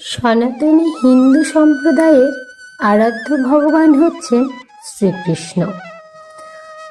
সনাতনী হিন্দু সম্প্রদায়ের আরাধ্য ভগবান হচ্ছেন শ্রীকৃষ্ণ।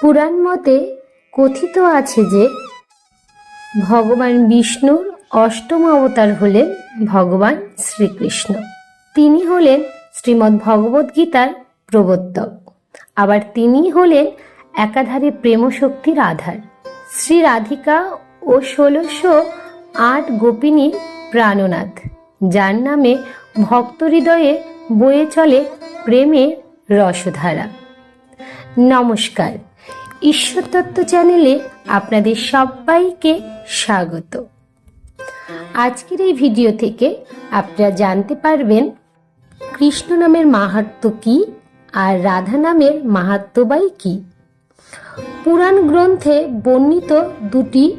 পুরাণ মতে কথিত আছে যে, ভগবান বিষ্ণুর অষ্টম অবতার হলেন ভগবান শ্রীকৃষ্ণ। তিনি হলেন শ্রীমদ্ ভগবদ্ গীতার প্রবর্তক। আবার তিনি হলেন একাধারে প্রেমশক্তির আধার। শ্রী রাধিকা ও ষোলোশো আট গোপিনীর প্রাণনাথ। যার নামে ভক্ত হৃদয়ে বয়ে চলে প্রেমের রসধারা। নমস্কার ঈশ্বরতত্ত্ব চ্যানেলে আপনাদের সবাইকে স্বাগত। আজকের এই ভিডিও থেকে আপনারা জানতে পারবেন কৃষ্ণ নামের মাহাত্ম্য কি আর রাধা নামের মাহাত্ম্যবাই কি। পুরাণ গ্রন্থে বর্ণিত দুটি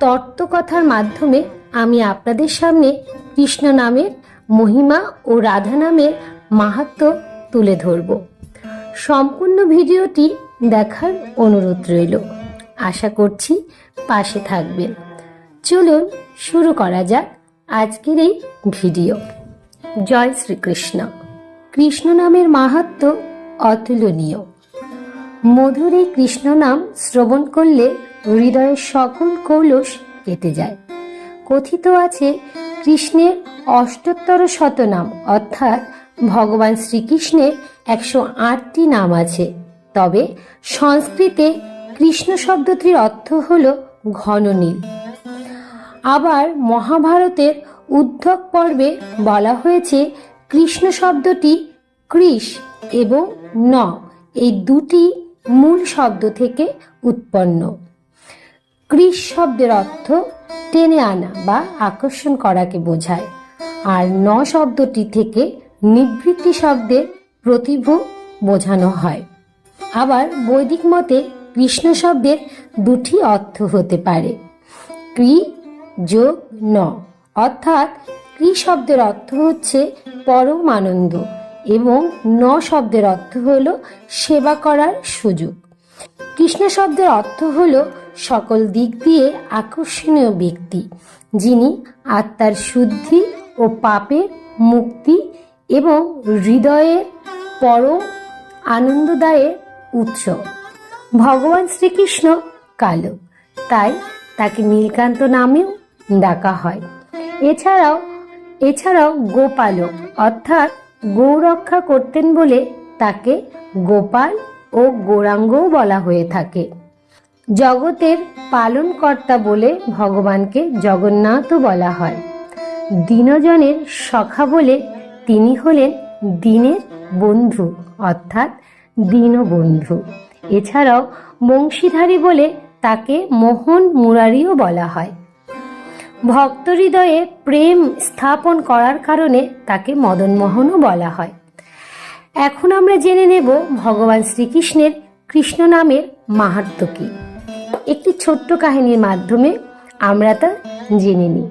তত্ত্বকথার মাধ্যমে আমি আপনাদের সামনে কৃষ্ণ নামের মহিমা ও রাধা নামের মাহাত্ম্য তুলে ধরব। সম্পূর্ণ ভিডিওটি দেখার অনুরোধ রইল। আশা করছি পাশে থাকবেন। চলুন শুরু করা যাক আজকের এই ভিডিও। জয় শ্রীকৃষ্ণ। কৃষ্ণ নামের মাহাত্ম্য অতুলনীয়। মধুর এই কৃষ্ণ নাম শ্রবণ করলে হৃদয়ের সকল কৌলস কেটে যায়। কথিত আছে কৃষ্ণের অষ্টোত্তর শতনাম, অর্থাৎ ভগবান শ্রীকৃষ্ণের একশো আটটি নাম আছে। তবে সংস্কৃতে কৃষ্ণ শব্দটির অর্থ হল ঘন নীল। আবার মহাভারতের উদ্ধব পর্বে বলা হয়েছে কৃষ্ণ শব্দটি কৃষ এবং ন, এই দুটি মূল শব্দ থেকে উৎপন্ন। কৃষ শব্দের অর্থ টেনে আনা বা আকর্ষণ করাকে বোঝায়। আর ন শব্দটি থেকে নিবৃত্তি শব্দের প্রতিভ বোঝানো হয়। আবার বৈদিক মতে কৃষ্ণ শব্দের দুটি অর্থ হতে পারে। ক্রি যোগ ন, অর্থাৎ ক্রি শব্দের অর্থ হচ্ছে পরম আনন্দ এবং ন শব্দের অর্থ হল সেবা করার সুযোগ। কৃষ্ণ শব্দের অর্থ হল সকল দিক দিয়ে আকর্ষণীয় ব্যক্তি, যিনি আত্মার শুদ্ধি ও পাপের মুক্তি এবং হৃদয়ের পরম আনন্দদায়ের উৎস। ভগবান শ্রীকৃষ্ণ কালো, তাই তাকে নীলকান্ত নামেও ডাকা হয়। এছাড়াও এছাড়াও গোপালক অর্থাৎ গৌ রক্ষা করতেন বলে তাকে গোপাল ও গৌরাঙ্গও বলা হয়ে থাকে। জগতের পালনকর্তা বলে ভগবানকে জগন্নাথও বলা হয়। দিনজনের সখা বলে তিনি হলেন দিনের বন্ধু, অর্থাৎ দীনবন্ধু। এছাড়াও বংশীধারী বলে তাকে মোহন মুরারিও বলা হয়। ভক্ত হৃদয়ে প্রেম স্থাপন করার কারণে তাকে মদনমোহনও বলা হয়। এখন আমরা জেনে নেব ভগবান শ্রীকৃষ্ণের কৃষ্ণ নামের মাহাত্ম্য কী। একটি ছোট্ট কাহিনীর মাধ্যমে আমরা তা জেনে নিই।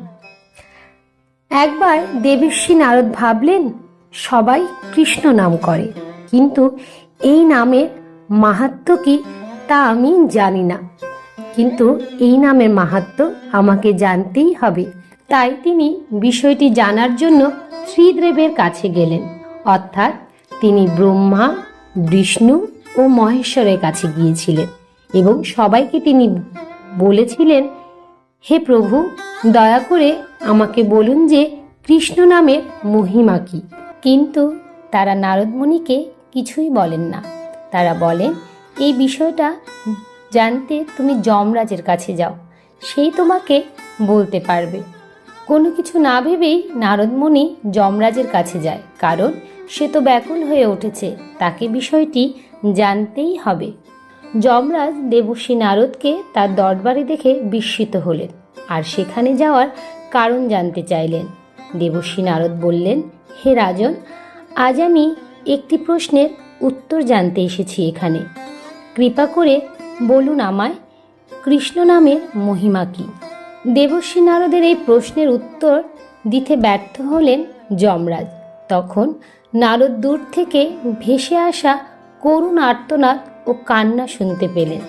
একবার দেবর্ষী নারদ ভাবলেন, সবাই কৃষ্ণ নাম করে, কিন্তু এই নামের মাহাত্ম্য কি তা আমি জানি না। কিন্তু এই নামের মাহাত্ম্য আমাকে জানতেই হবে। তাই তিনি বিষয়টি জানার জন্য শ্রীদেবের কাছে গেলেন। অর্থাৎ তিনি ব্রহ্মা, বিষ্ণু ও মহেশ্বরের কাছে গিয়েছিলেন। এবং সবাইকে তিনি বলেছিলেন, হে প্রভু, দয়া করে আমাকে বলুন যে কৃষ্ণ নামের মহিমা কি? কিন্তু তারা নারদমণিকে কিছুই বলেন না। তারা বলেন, এই বিষয়টা জানতে তুমি যমরাজের কাছে যাও। সেই তোমাকে বলতে পারবে। কোনো কিছু না ভেবেই নারদমণি যমরাজের কাছে যায়, কারণ সে তো ব্যাকুল হয়ে উঠেছে। তাকে বিষয়টি জানতেই হবে। যমরাজ দেবশ্রী নারদকে তার দরবারে দেখে বিস্মিত হলেন আর সেখানে যাওয়ার কারণ জানতে চাইলেন। দেবশ্রী নারদ বললেন, হে রাজন, আজ আমি একটি প্রশ্নের উত্তর জানতে এসেছি এখানে। কৃপা করে বলুন আমায়, কৃষ্ণ নামের মহিমা কী? দেবশ্রী নারদের এই প্রশ্নের উত্তর দিতে ব্যর্থ হলেন যমরাজ। তখন নারদ দূর থেকে ভেসে আসা করুণ আর্তনাদ ও কান্না শুনতে পেলেন।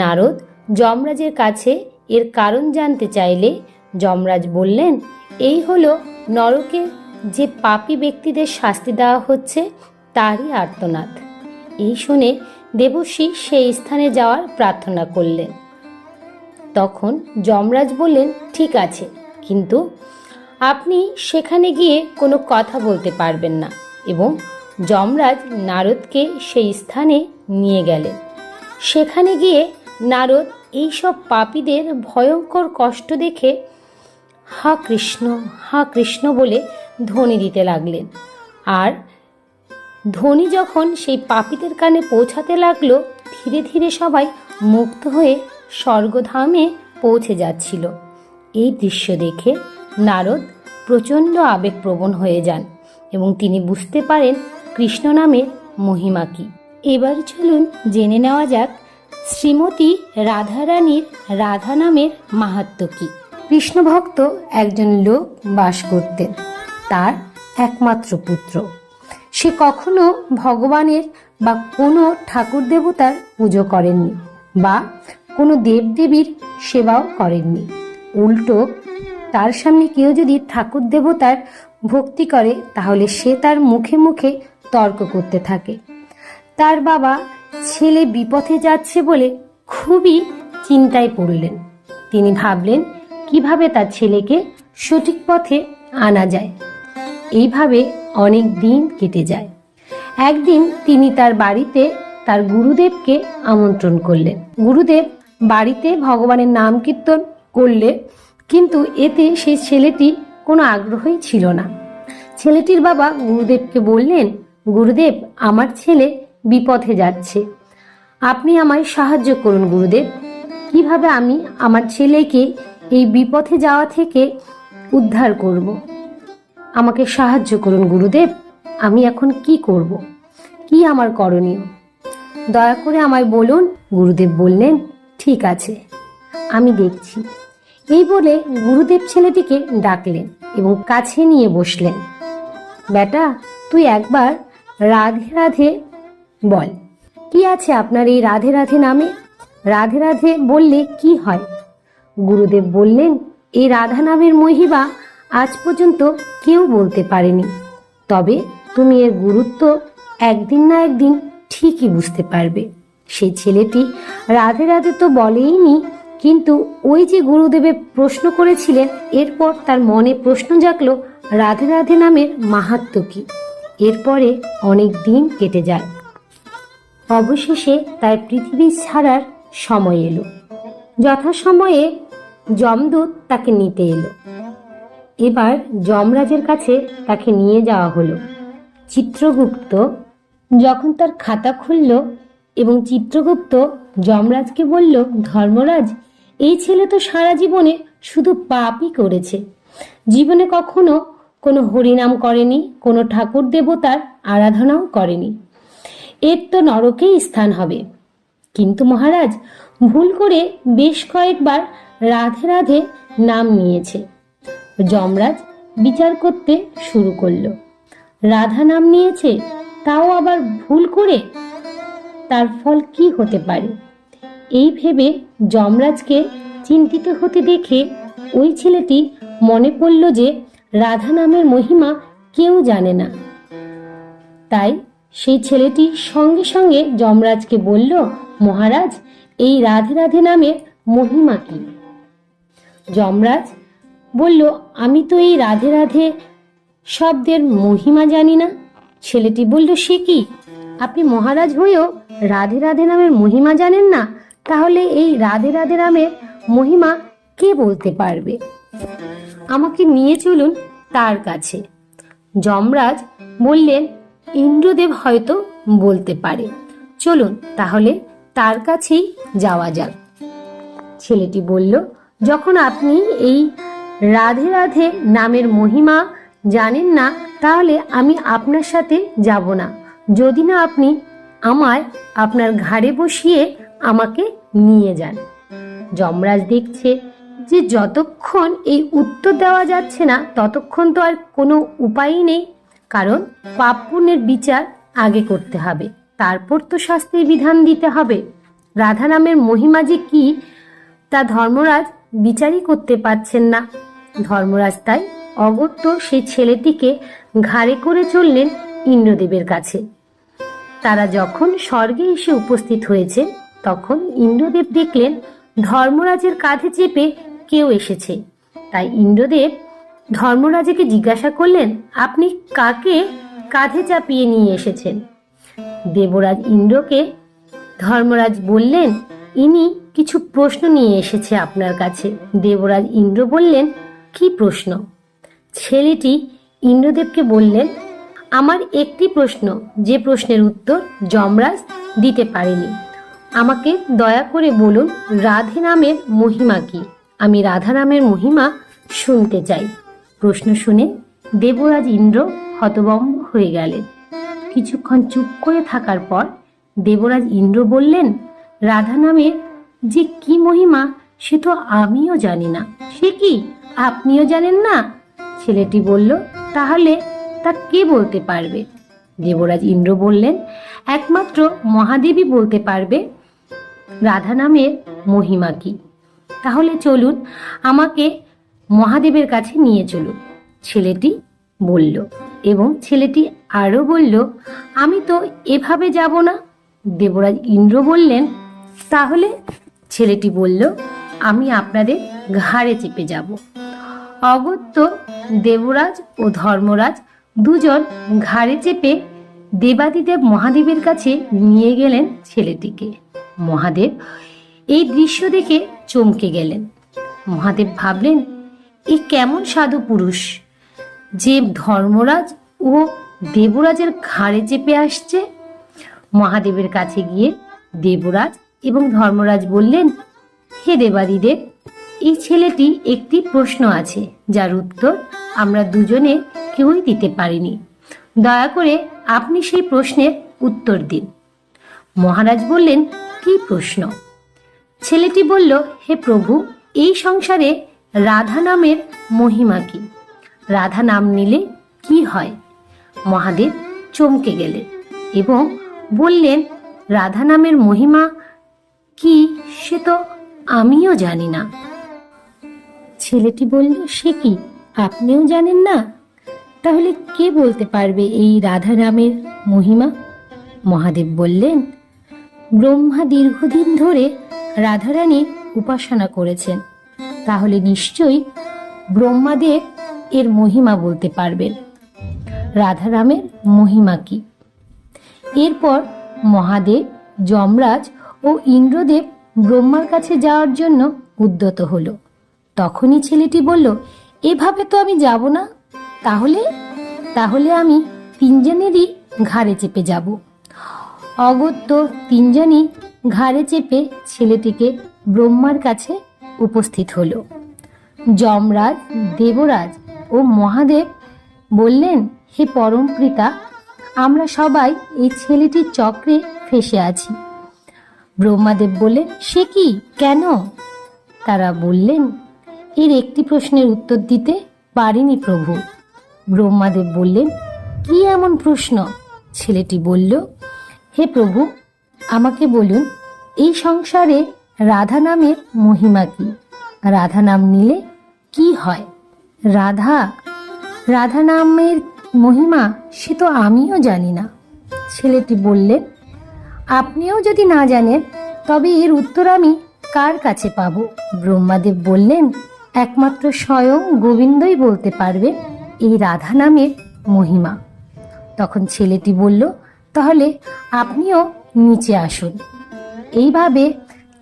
নারদ যমরাজের কাছে এর কারণ জানতে চাইলে যমরাজ বললেন, এই হলো নরকে যে পাপী ব্যক্তিদের শাস্তি দেওয়া হচ্ছে, তারই আর্তনাদ। এই শুনে দেবশ্রী সেই স্থানে যাওয়ার প্রার্থনা করলেন। তখন যমরাজ বললেন, ঠিক আছে, কিন্তু আপনি সেখানে গিয়ে কোনো কথা বলতে পারবেন না এবং যমরাজ নারদকে সেই স্থানে নিয়ে গেলেন। সেখানে গিয়ে নারদ এইসব পাপীদের ভয়ঙ্কর কষ্ট দেখে হা কৃষ্ণ হা কৃষ্ণ বলে ধ্বনি দিতে লাগলেন। আর ধ্বনি যখন সেই পাপীদের কানে পৌঁছাতে লাগল, ধীরে ধীরে সবাই মুক্ত হয়ে স্বর্গধামে পৌঁছে যাচ্ছিল। এই দৃশ্য দেখে নারদ প্রচণ্ড আবেগপ্রবণ হয়ে যান এবং তিনি বুঝতে পারেন কৃষ্ণ নামের মহিমা কী? এবার চলুন জেনে নেওয়া যাক শ্রীমতী রাধারানীর রাধা নামের মাহাত্ম কী। কৃষ্ণ ভক্ত একজন লোক বাস করতেন, তার একমাত্র পুত্র। সে কখনো ভগবানের বা কোনো ঠাকুর দেবতার পুজো করেননি বা কোনো দেবদেবীর সেবাও করেননি। উল্টো, তার সামনে কেউ যদি ঠাকুর দেবতার ভক্তি করে, তাহলে সে তার মুখে মুখে তর্ক করতে থাকে। তার বাবা ছেলে বিপথে যাচ্ছে বলে খুবই চিন্তায় পড়লেন। তিনি ভাবলেন, কীভাবে তার ছেলেকে সঠিক পথে আনা যায়? এইভাবে অনেক দিন কেটে যায়। একদিন তিনি তার বাড়িতে তার গুরুদেবকে আমন্ত্রণ করলেন। গুরুদেব বাড়িতে ভগবানের নাম কীর্তন করলে, কিন্তু এতে সেই ছেলেটি কোনো আগ্রহই ছিল না। ছেলেটির বাবা গুরুদেবকে বললেন গুরুদেব, আমার ছেলে বিপথে যাচ্ছে। আপনি আমায় সাহায্য করুন, গুরুদেব। কীভাবে আমি আমার ছেলেকে এই বিপথে যাওয়া থেকে উদ্ধার করব? আমাকে সাহায্য করুন, গুরুদেব। আমি এখন কি করব? কি আমার করণীয়? দয়া করে আমায় বলুন। গুরুদেব বললেন, ঠিক আছে, আমি দেখছি। এই বলে গুরুদেব ছেলেটিকে ডাকলেন এবং কাছে নিয়ে বসলেন। বেটা, তুই একবার রাধে রাধে বল। কি আছে আপনার এই রাধে রাধে নামে? রাধে রাধে বললে কি হয়? গুরুদেব বললেন এই রাধা নামের মহিবা আজ পর্যন্ত কেউ বলতে পারেনি। তবে তুমি এর গুরুত্ব একদিন না একদিন ঠিকই বুঝতে পারবে। সেই ছেলেটি রাধে রাধে তো বলেইনি, কিন্তু ওই যে গুরুদেবের প্রশ্ন করেছিলেন, এরপর তার মনে প্রশ্ন জাগলো, রাধে রাধে নামের মাহাত্ম কি? এরপরে অনেক দিন কেটে যায়। অবশেষে তার পৃথিবী ছাড়ার সময় এলো। যথাসময়ে যমদূত তাকে নিতে এলো। এবার যমরাজের কাছে তাকে নিয়ে যাওয়া হলো। চিত্রগুপ্ত যখন তার খাতা খুলল এবং চিত্রগুপ্ত যমরাজকে বলল, ধর্মরাজ, এই ছেলে তো সারা জীবনে শুধু পাপই করেছে। জীবনে কখনো কোনো হরিনাম করেনি, কোনো ঠাকুর দেবতার আরাধনাও করেনি। এর তো নরকেই স্থান হবে। কিন্তু মহারাজ, ভুল করে বেশ কয়েকবার রাধে রাধে নাম নিয়েছে। যমরাজ বিচার করতে শুরু করল। রাধা নাম নিয়েছে, তাও আবার ভুল করে? তার ফল কি হতে পারে? এই ভেবে যমরাজকে চিন্তিত হতে দেখে ওই ছেলেটি মনে পড়ল যে রাধা নামের মহিমা কেউ জানে না। তাই সেই ছেলেটি সঙ্গে সঙ্গে যমরাজকে বলল, মহারাজ, এই রাধে রাধে নামের মহিমা কি? যমরাজ বলল, আমি তো এই রাধে রাধে শব্দের মহিমা জানি না। ছেলেটি বলল, সে কি? আপনি মহারাজ হয়েও রাধে রাধে নামের মহিমা জানেন না? তাহলে এই রাধে রাধে নামের মহিমা কে বলতে পারবে? আমাকে নিয়ে চলুন তার কাছে। যমরাজ বললেন, ইন্দ্রদেব হয়তো বলতে পারে। চলুন তাহলে তার কাছেই যাওয়া যাক। ছেলেটি বলল, যখন আপনি এই রাধে রাধে নামের মহিমা জানেন না, তাহলে আমি আপনার সাথে যাব না। যদি না আপনি আমায় আপনার ঘাড়ে বসিয়ে আমাকে নিয়ে যান। যমরাজ দেখছে যে যতক্ষণ এই উত্তর দেওয়া যাচ্ছে না, ততক্ষণ তো আর কোনো উপায়ই নেই। কারণ পাপ পুণ্যের বিচার আগে করতে হবে। তারপর তো শাস্তির বিধান দিতে হবে। রাধা নামের মহিমা যে কি, তা ধর্মরাজ বিচারই করতে পারছেন না। ধর্মরাজ তাই অগত্য সেই ছেলেটিকে ঘাড়ে করে চললেন ইন্দ্রদেবের কাছে। তারা যখন স্বর্গে এসে উপস্থিত হয়েছে তখন ইন্দ্রদেব দেখলেন ধর্মরাজের কাঁধে চেপে কেউ এসেছে। তাই ইন্দ্রদেব ধর্মরাজকে জিজ্ঞাসা করলেন, আপনি কাকে কাঁধে চাপিয়ে নিয়ে এসেছেন? দেবরাজ ইন্দ্রকে ধর্মরাজ বললেন, ইনি কিছু প্রশ্ন নিয়ে এসেছে আপনার কাছে। দেবরাজ ইন্দ্র বললেন, কি প্রশ্ন? ছেলেটি ইন্দ্রদেবকে বললেন, আমার একটি প্রশ্ন। যে প্রশ্নের উত্তর যমরাজ দিতে পারেনি। আমাকে দয়া করে বলুন, রাধে নামের মহিমা কি? আমি রাধা নামের মহিমা শুনতে চাই। প্রশ্ন শুনে দেবরাজ ইন্দ্র হতবম্ব হয়ে গেলেন। কিছুক্ষণ চুপ করে থাকার পর দেবরাজ ইন্দ্র বললেন, রাধা নামের যে কি মহিমা, সে তো আমিও জানি না। সে কি? আপনিও জানেন না? ছেলেটি বলল, তাহলে তা কে বলতে পারবে? দেবরাজ ইন্দ্র বললেন, একমাত্র মহাদেবী বলতে পারবে। রাধা নামের মহিমা কি? তাহলে চলুন আমাকে মহাদেবের কাছে নিয়ে চলুন। ছেলেটি বলল, এবং ছেলেটি আরও বলল, আমি তো এভাবে যাব না। দেবরাজ ইন্দ্র বললেন, তাহলে? ছেলেটি বলল, আমি আপনাদের ঘাড়ে চেপে যাব। অগত্য দেবরাজ ও ধর্মরাজ দুজন ঘাড়ে চেপে দেবাদিদেব মহাদেবের কাছে নিয়ে গেলেন ছেলেটিকে। মহাদেব এই দৃশ্য দেখে চমকে গেলেন। মহাদেব ভাবলেন, এ কেমন সাধু পুরুষ! যে ধর্মরাজ ও দেবরাজের ঘাড়ে চেপে আসছে। মহাদেবের কাছে গিয়ে দেবরাজ এবং ধর্মরাজ বললেন, হে দেবাদিদেব, এই ছেলেটি একটি প্রশ্ন আছে, যার উত্তর আমরা দুজনে কেউই দিতে পারিনি। দয়া করে আপনি সেই প্রশ্নের উত্তর দিন। মহারাজ বললেন, কি প্রশ্ন? ছেলেটি বলল, হে প্রভু, এই সংসারে রাধা নামের মহিমা কি? রাধা নাম নিলে কি হয়? মহাদেব চমকে গেলেন এবং বললেন, রাধা নামের মহিমা কি সে তো আমিও জানি না। ছেলেটি বলল, সে কি? আপনিও জানেন না? তাহলে কে বলতে পারবে এই রাধা নামের মহিমা? মহাদেব বললেন, ব্রহ্মা দীর্ঘদিন ধরে রাধারানীর উপাসনা করেছেন। তাহলে নিশ্চয়ই ব্রহ্মাদেব এর মহিমা বলতে পারবেন। রাধারামের মহিমা কি? এরপর মহাদেব, যমরাজ ও ইন্দ্রদেব ব্রহ্মার কাছে যাওয়ার জন্য উদ্যত হলো। তখনই ছেলেটি বলল, এভাবে তো আমি যাব না। তাহলে তাহলে আমি তিনজনেরই ঘাড়ে চেপে যাব। অগত্য তিনজনই ঘাড়ে চেপে ছেলেটিকে ব্রহ্মার কাছে উপস্থিত হলো। যমরাজ, দেবরাজ ও মহাদেব বললেন, হে পরমপ্রিতা আমরা সবাই এই ছেলেটির চক্রে ফেসে আছি। ব্রহ্মাদেব বললেন, সে কি? কেন? তারা বললেন, এর একটি প্রশ্নের উত্তর দিতে পারিনি প্রভু। ব্রহ্মাদেব বললেন, কি এমন প্রশ্ন? ছেলেটি বলল, হে প্রভু আমাকে বলুন, এই সংসারে রাধা নামের মহিমা কি? রাধা নাম নিলে কি হয়? রাধা রাধা নামের মহিমা সে তো আমিও জানি না। ছেলেটি বললেন আপনিও যদি না জানেন, তবে এর উত্তর আমি কার কাছে পাবো? ব্রহ্মাদেব বললেন, একমাত্র স্বয়ং গোবিন্দই বলতে পারবে এই রাধা নামের মহিমা। তখন ছেলেটি বলল, তাহলে আপনিও নিচে আসুন। এইভাবে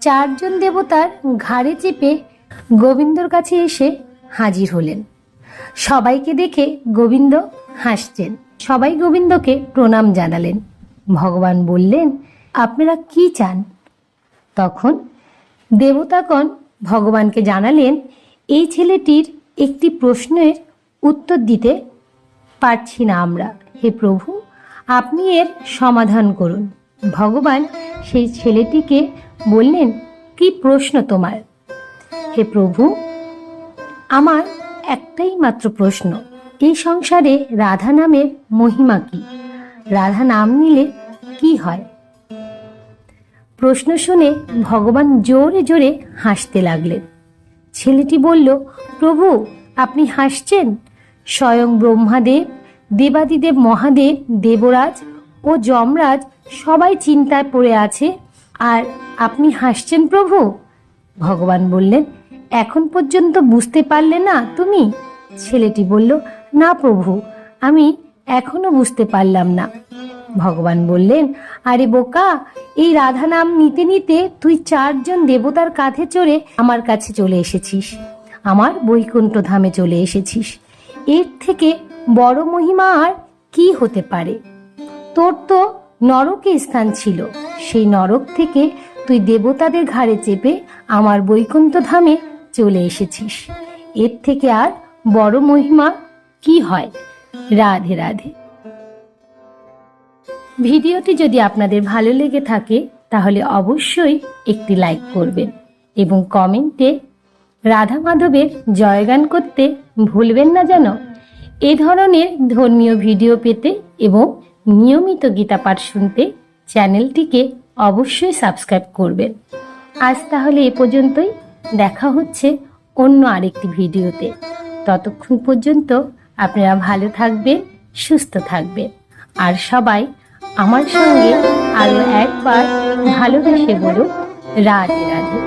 চারজন দেবতার ঘাড়ে চেপে গোবিন্দর কাছে এসে হাজির হলেন। সবাইকে দেখে গোবিন্দ হাসছেন। সবাই গোবিন্দকে প্রণাম জানালেন। ভগবান বললেন, আপনারা কি চান? তখন দেবতাগণ ভগবানকে জানালেন, এই ছেলেটির একটি প্রশ্নের উত্তর দিতে পারছি না আমরা। হে প্রভু, আপনি এর সমাধান করুন। ভগবান সেই ছেলেটিকে বললেন, কি প্রশ্ন তোমার? হে প্রভু, আমার একটাই মাত্র প্রশ্ন, এই সংসারে রাধা নামের মহিমা কি? রাধা নাম নিলে কি হয়? প্রশ্ন শুনে ভগবান জোরে জোরে হাসতে লাগলেন। ছেলেটি বলল, প্রভু, আপনি হাসছেন? স্বয়ং ব্রহ্মাদেব, দেবাদিদেব মহাদেব, দেবরাজ ও যমরাজ সবাই চিন্তায় পড়ে আছে, আর আপনি হাসছেন প্রভু? ভগবান বললেন, এখন পর্যন্ত বুঝতে পারলে না তুমি? ছেলেটি বলল, না প্রভু, আমি এখনও বুঝতে পারলাম না। ভগবান বললেন, আরে বোকা, এই রাধা নাম নিতে নিতে তুই চারজন দেবতার কাঁধে চড়ে আমার কাছে চলে এসেছিস, আমার বৈকুণ্ঠ ধামে চলে এসেছিস। এর থেকে বড় মহিমা আর কি হতে পারে? তোর তো নরকে স্থান ছিল। সেই নরক থেকে তুই দেবতাদের ঘাড়ে চেপে আমার বৈকুণ্ঠ ধামে চলে এসেছিস। এর থেকে আর বড় মহিমা কি হয়? রাধে রাধে। ভিডিওটি যদি আপনাদের ভালো লেগে থাকে, তাহলে অবশ্যই একটি লাইক করবেন এবং কমেন্টে রাধা মাধবের জয়গান করতে ভুলবেন না যেন। এ ধরনের ধর্মীয় ভিডিও পেতে এবং নিয়মিত গীতা পাঠ শুনতে চ্যানেলটিকে অবশ্যই সাবস্ক্রাইব করবেন। আজ তাহলে এ পর্যন্তই। দেখা হচ্ছে অন্য আরেকটি ভিডিওতে। ততক্ষণ পর্যন্ত আপনারা ভালো থাকবেন, সুস্থ থাকবেন। আর সবাই আমার সঙ্গে আরও একবার ভালোবেসে বলুন, রাধে রাধে।